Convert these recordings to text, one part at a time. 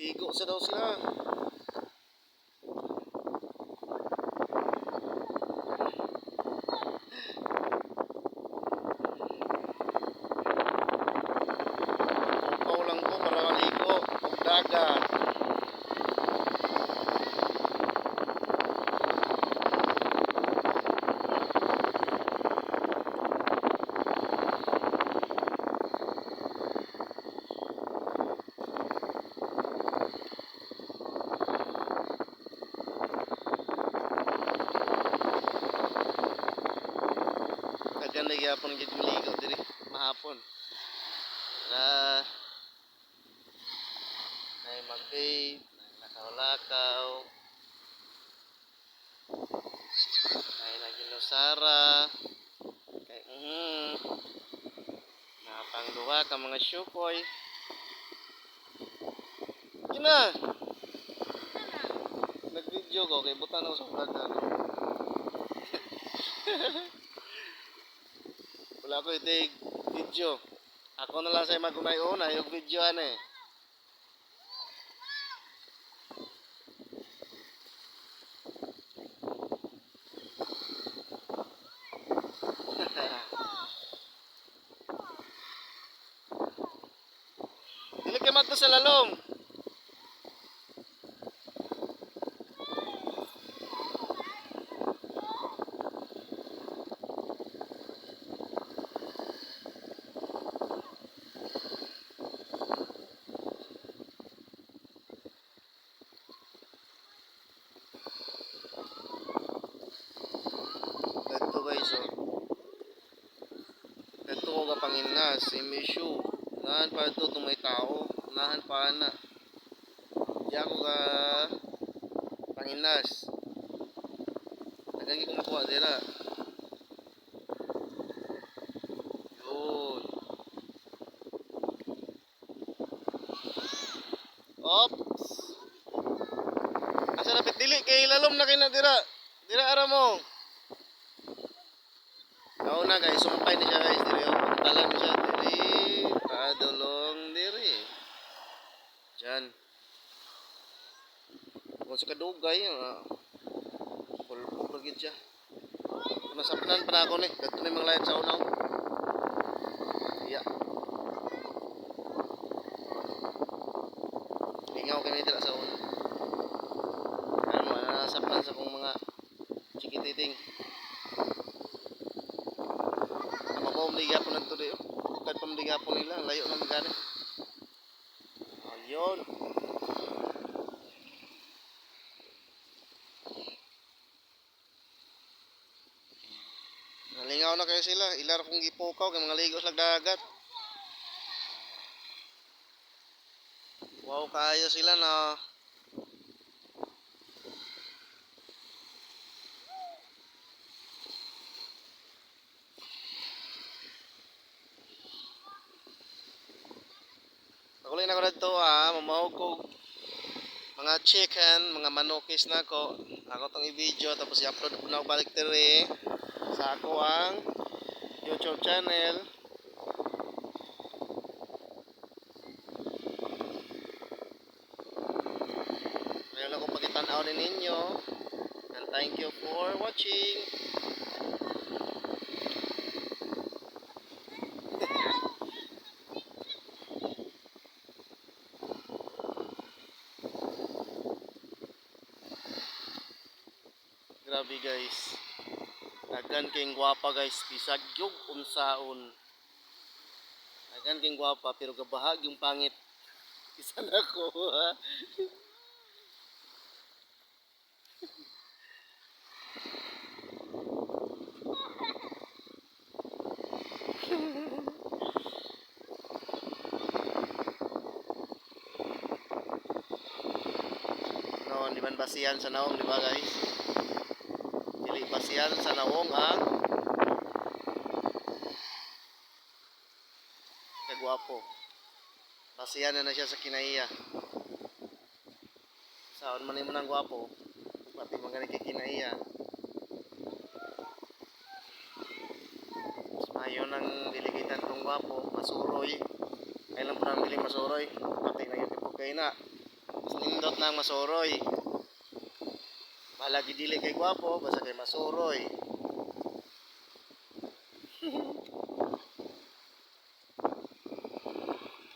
Ligo sa daw sila. Tukaw lang ko para maligo. Huwag dagat. Kaganda gyapon gid maligo diri mahapon. Ra nay mag-vape, nay lakaw-lakaw. Nay naginusara. Kay mhm. Napangduwa ka mga syukoy. Kina. Nag-video ko kay butan ako sa vlog na. Wala ko itig video. Ako na lang sa magumay una yung video ano eh. Dili ka magto sa lalong. Ganito guys oh. Ganito ko kapanginas, emisyo. Nahan pa ito may tao. Nahan pa na. Di ako ka panginas. Nagagi ko makuha. Yun. Ops. Asa napit dili kay lalom na na dira. Ara mo. Oo na guys, sumpay na siya guys diri. oh. Talan mo siya diri. Padulong diri. Diyan. Kung sa kadugay, ah. Pulpo lagi siya. Nasapnan pa na ako ni. Dito na yung mga layat sa unaw. Iya. Lingaw kami dito sa una. Ano mo, nasapnan sa kong mga chikititing. Ang mapamaliga po ng tuloy. Kahit pamaliga po nila, layo na magani. Ayun. Nalingaw na kayo sila. Ilar kong gipukaw kay mga ligos lag dagat. Wow, kayo sila na. Nakulay na ko na ito ah, mamahog ko mga chicken, mga manokis na ko. Ako tong i-video tapos i-upload ko na balik diri sa ako ang YouTube channel. Mayroon akong pagkitanaw ninyo. And thank you for watching. Grabe guys. Daghan kayong gwapa guys. Bisag yung unsaon. Daghan kayong gwapa pero gabahag yung pangit. Isa na ko ha. Noon, di man basihan sa naong, di ba guys? Basihan sa naong ang kagwapo. Basihan na na siya sa kinaiya. Saon man mo ng gwapo, pati mga ganit kay kinaiya. Mas mayo ng diligitan kong gwapo, masuroy. Kailan po nang masuroy, pati na yun po kayo na. Nindot ang masuroy. Malagi dili kay gwapo, basta kay masuroy.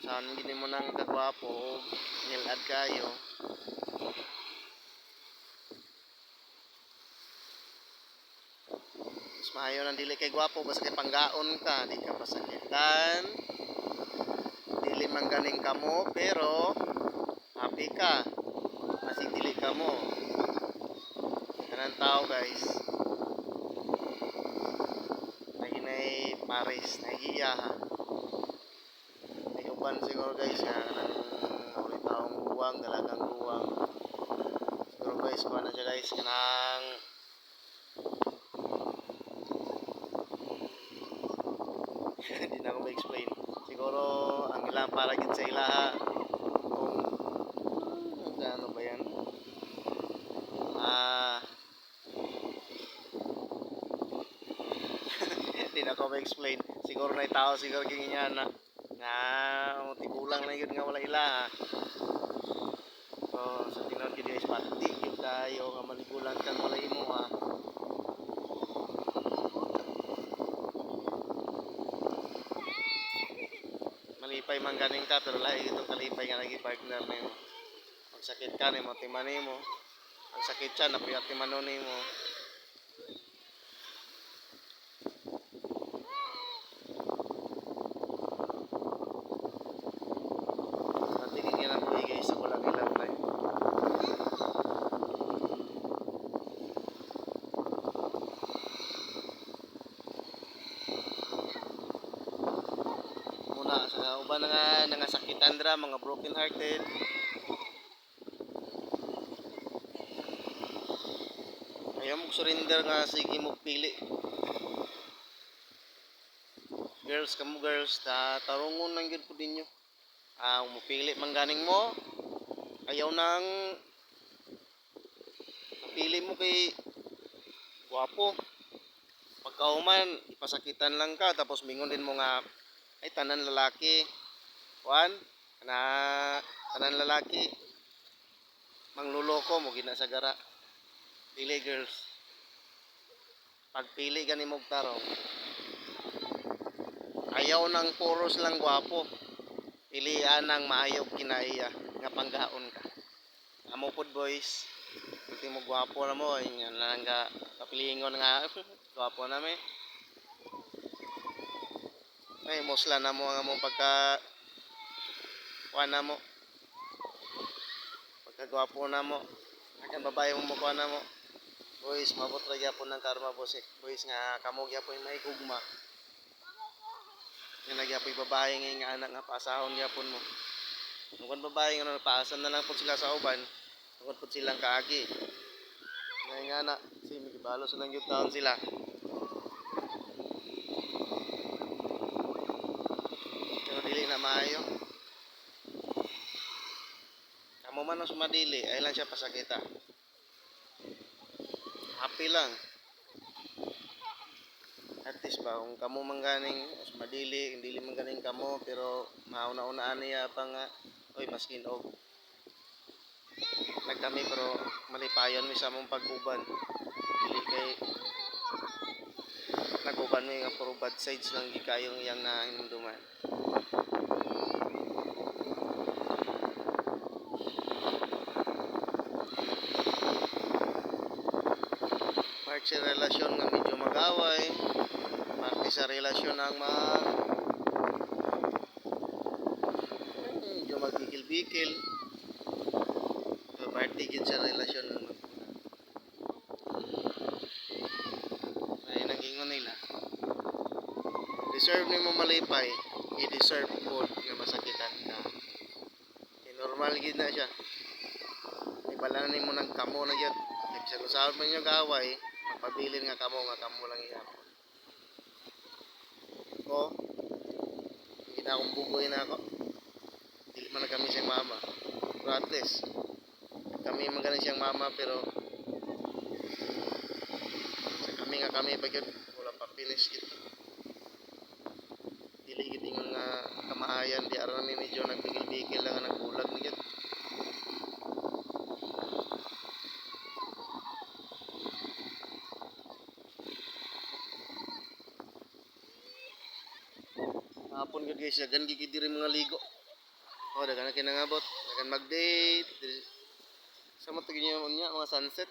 Saan gini mo nang kagwapo, nilad kayo. Mas maayo nang dili kay gwapo, basta kay panggaon ka, di ka pasakitan. Dili man ganing kamo, pero happy ka. Masig dili ka mo. Kanang tao guys. Nahinay Paris, nahihiya ha. May uban siguro guys nga kanang uli taong buwang, dalagang buwang. Siguro guys, kuha na siya guys kanang hindi na ako ma-explain. Siguro ang ilang para gid sa ilaha kung ano ba yan? Ah ma-explain. Siguro na tao siguro kini niya na nga tigulang na yun nga wala ilaha. So sa tinud gid guys pati yun tayo nga maligulang kan wala imo ha. malipay man ganing ka pero lahi itong kalipay nga nagi partner nimo pag sakit ka nimo timan nimo ang sakit siya napiyat timan nimo Natigin nga na buhay guys ako lang ilang tayo muna na nga nangasakitan dra mga broken hearted. Ayaw mo surrender nga sige mo pili girls kamo girls ta tarungon lang gyud po ninyo. Ah mo pili man ganing mo ayaw nang pili mo kay guwapo pagkauman ipasakitan lang ka tapos mingon din mo nga ay tanan lalaki Juan na tanan lalaki. Mangluloko mo gina sa gara. Pili girls. Pagpili gani mo tarong ayaw nang puros lang gwapo. Pilian ng maayog kinaiya nga panggaon ka. Amo pod boys. Kunti mo gwapo na mo, lang nga kapilingon nga, gwapo na me. Ay, musla na mo ang among pagka kuha na mo. Pagka gwapo na mo. Akan babae mo mo kuha na mo. Boys, mabot ra gyapon ng karma boss. eh. Boys nga kamo gyapon may kugma. Nga nagyapoy babae nga nga anak nga pasahon gyapon mo. Kung babae nga napaasan na lang po sila sa uban, kung po silang kaagi. Ngayon nga na, si Mikibalo silang yung taon sila. Pero dili na maayo. Ang sumadili, ay lang siya pasakita. Happy lang. At least ba, kung kamo man ganing sumadili, hindi man ganing kamo, pero mauna-unaan niya pa nga, oy, maskin og nagkami pero malipayon mi sa mong pag-uban. Dili kay naguban mi nga puro bad sides lang gikayong iyang na hinumduman. Part sa relasyon nga medyo mag-away. Parte sa relasyon ang mag medyo magkikil-bikil. So, parte gid sa relasyon ng mag ay nagingon nila deserve ni mo malipay i-deserve po nga masakitan ka e normal gid na siya ibala na mo ng kamo na yun nagsagusaon man yung gaway magpabilin nga kamo nga kamo lang ihapon ko hindi na akong bugoy na ako. Dili man na kami sa mama. Pero at least kami magaling siyang mama pero sa kami nga kami pag yun wala pa finish gid dili gid nga kamahayan di aron ni medyo nagbigil-bigil lang nga dagan gid diri mga ligo. Oh, dagan na kinangabot, dagan mag-date. Diri- Sa mo tigin niyo niya mga sunset.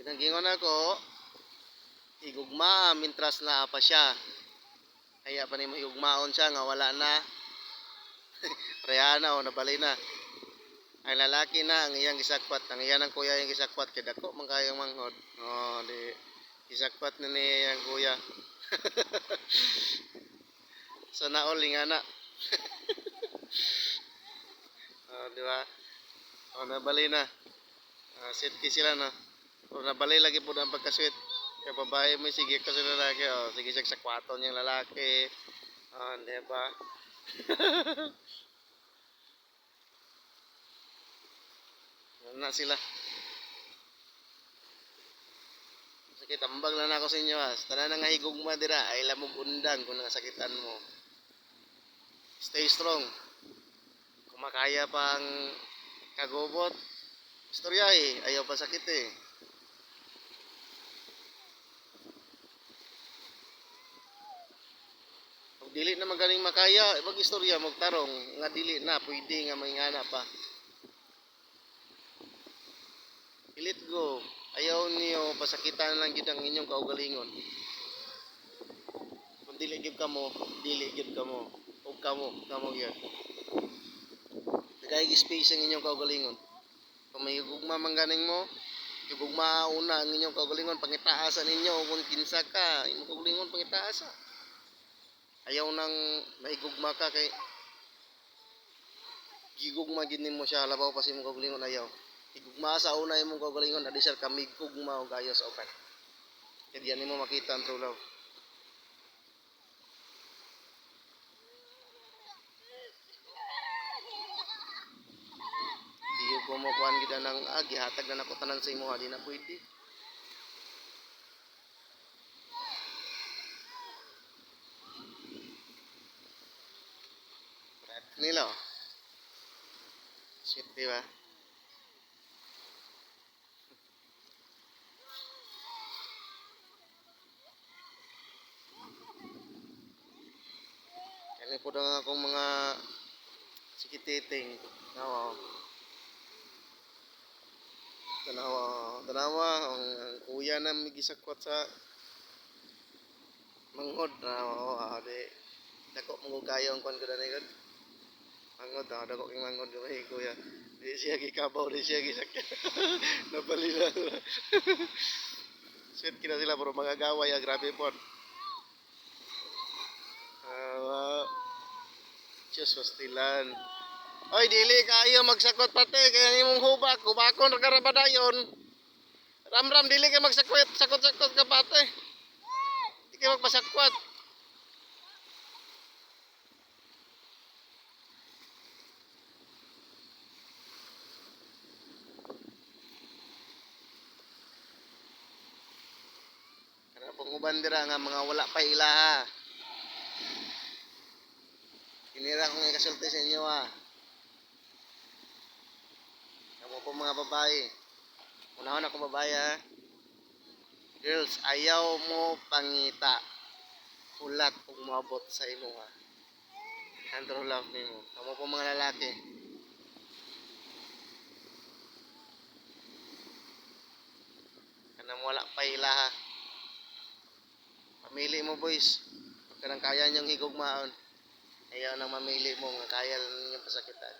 Pinanggingon ako, igugma mintras na pa siya. Kaya pa nimo igugmaon siya nga wala na. Rehana o nabali na. Ang lalaki na ang iyang gisakwat, ang iyang ang kuya yung gisakwat kay dako man kayong manghod. Oh, di gisakwat na ni ang kuya. so naol nga na. oh, di ba? Oh, nabali na. Ah, sit ki sila na. O nabali lagi po ang pagkasweet. Kaya babae mo sige ka sa lalaki. O, sige siya sa kwaton yung lalaki. O, di ba? Na sila. Sige, tambag lang ako sa inyo ha. Tanan nga higugma dira. Ay lamog undang kung nasakitan mo. Stay strong. Kung makaya pang kagubot, istorya eh. Ayaw pa sakit eh. Dili na magaling makaya, mag istorya magtarong nga dili na pwede nga mangana pa. Pilit go. Ayaw niyo pasakitan lang gid ang inyong kaugalingon. Kung dili gid kamo, dili gid kamo. Ug kamo, kamo gyud. Nagay space ang inyong kaugalingon. Kung may gugma man ganing mo, Igugma una ang inyong kaugalingon pangitaasan ninyo kung kinsa ka, imong kaugalingon pangitaasa ayaw nang mahigugma ka kay gigugma gid nimo siya labaw pa si imong kaugalingon ayaw. Higugma sa una imong kaugalingon adi siya kamigugma og ayo sa uban kaya diyan nimo makita ang true love. Di ko mo kuan gid nang ah, gihatag na nako tanan sa imo di na pwede nila. oh. Sweet, di ba? Kani po na akong mga sikititing. Nawa. Tanawa, tanawa ang, ang kuya na may gisakwat sa manghod na oh, ah, dako mo kayo ang kon ko na. Mangod ah, dako king mangod ko eh, kuya. Di siya gikabaw, di siya gisakyan. Nabali na. Sweet kina sila pero mga gaway ah, grabe po. Wow. Diyos pastilan. Oy, dili kayo magsakot pati kaya imong hubak, hubakon ra karabadayon. Ram-ram dili kay magsakwat, sakot-sakot ka pati. Di kay magpasakwat. Uban dira nga mga wala pa ilaha. Kinira kong ikasulti sa inyo ah. Kamu po mga babae. Unahon ako babae ha. Girls, ayaw mo pangita. Ulat kung mabot sa imo ha. And love nimo. Kamu po mga lalaki. Kanang wala pa ilaha. Pamili mo boys. Pag kanang kaya niyong higugmaon. Ayaw nang mamili mo nga kaya ninyong pasakitan.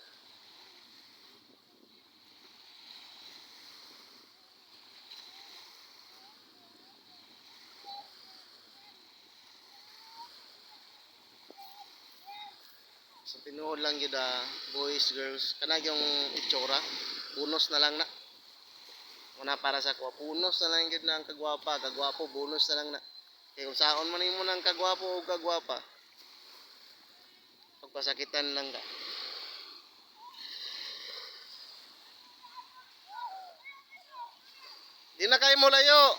Sa tinuod lang yun ah, boys, girls, kanag yung itsura, bonus na lang na. Una para sa kuha, bonus na lang yun na ang kagwapa, kagwapo, bonus na lang na. Kay kung saon man nimo nang kagwapo o kagwapa. Pagpasakitan lang ka. Di na kayo mo layo.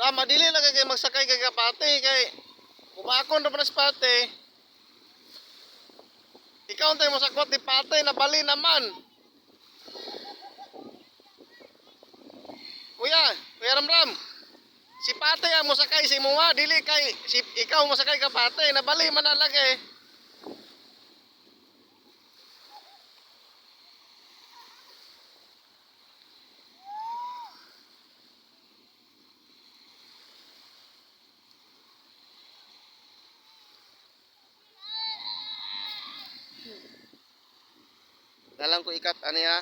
Rama, dili lang kayo magsakay kay kapatay kay pa na sa pate. Ikaw tayo mo sakot di pate na bali naman. Kuya, Kuya Ramram. Si pate ang mosakay si Muwa, dili kay si ikaw mosakay ka pate, nabali man na lagi. Dalang ko ikat ani ha.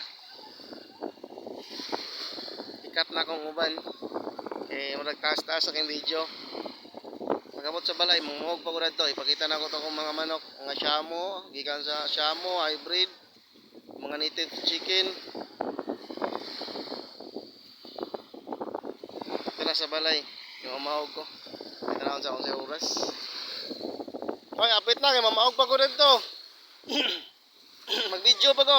Ikat na akong uban. Kay murag taas-taas aking video. Pagabot sa balay, mumuhog pa na to. Ipakita na ko to kung mga manok, mga shamo, gikan sa shamo, hybrid, mga native chicken. Ito na sa balay, yung umahog ko. Ito na sa akong sa oras. Hoy, apit na, kay mamahog pa ko dito. Mag-video pa ko.